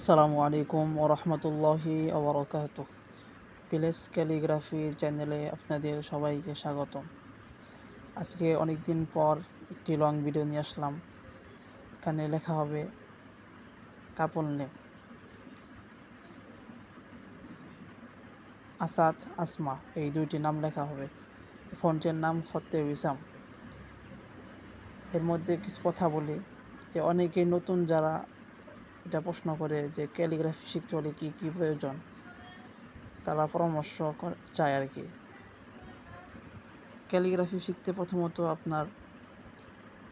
আসসালামু আলাইকুম ওরহমতুল্লাহি ওবরকাত প্লেস ক্যালিগ্রাফি চ্যানেলে আপনাদের সবাইকে স্বাগতম। আজকে অনেক দিন পর একটি লং ভিডিও নিয়ে আসলাম। এখানে লেখা হবে, কাপল নেম। আসাদ আসমা, এই দুইটি নাম লেখা হবে। ফন্টের নাম খত্তে বিসাম এর মধ্যে কিছু কথা বলি যে, অনেকেই নতুন যারা এটা প্রশ্ন করে যে ক্যালিগ্রাফি শিখতে হলে কী কী প্রয়োজন? তারা পরামর্শ চায় আর কি। ক্যালিগ্রাফি শিখতে প্রথমত আপনার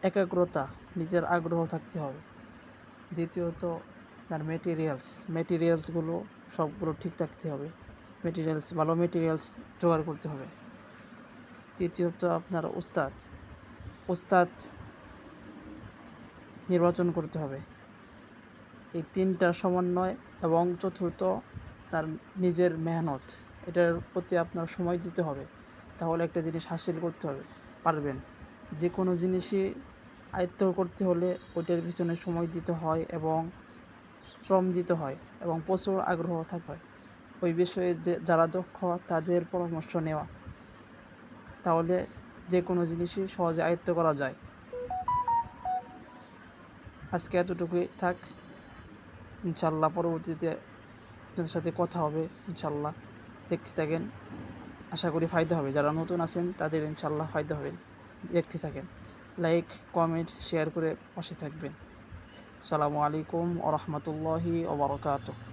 একাগ্রতা, নিজের আগ্রহ থাকতে হবে। দ্বিতীয়ত তার মেটেরিয়ালস মেটেরিয়ালসগুলো সবগুলো ঠিক থাকতে হবে। মেটেরিয়ালস ভালো মেটেরিয়ালস জোগাড় করতে হবে। তৃতীয়ত আপনার উস্তাদ উস্তাদ নির্বাচন করতে হবে। এই তিনটা সমন্বয় এবং চতুর্থ তার নিজের মেহনত। এটার প্রতি আপনার সময় দিতে হবে। তাহলে একটা জিনিস হাসিল করতে হবে, পারবেন। যে কোনো জিনিসই আয়ত্ত করতে হলে ওইটার পিছনে সময় দিতে হয় এবং শ্রম দিতে হয় এবং প্রচুর আগ্রহ হয় ওই বিষয়ে যে যারা দক্ষ, তাদের পরামর্শ নেওয়া। তাহলে যে কোনো জিনিসই সহজে আয়ত্ত করা যায়। আজকে এতটুকুই থাক। ইনশাল্লাহ পরবর্তীতে আপনাদের সাথে কথা হবে, ইনশাল্লাহ। দেখতে থাকেন। আশা করি ফায়দা হবে। যারা নতুন আছেন, তাদের ইনশাল্লাহ ফায়দা হবে। দেখতে থাকেন। লাইক কমেন্ট শেয়ার করে পাশে থাকবেন। আসসালামু আলাইকুম ওরহমতুল্লাহি ওবরকাতুহ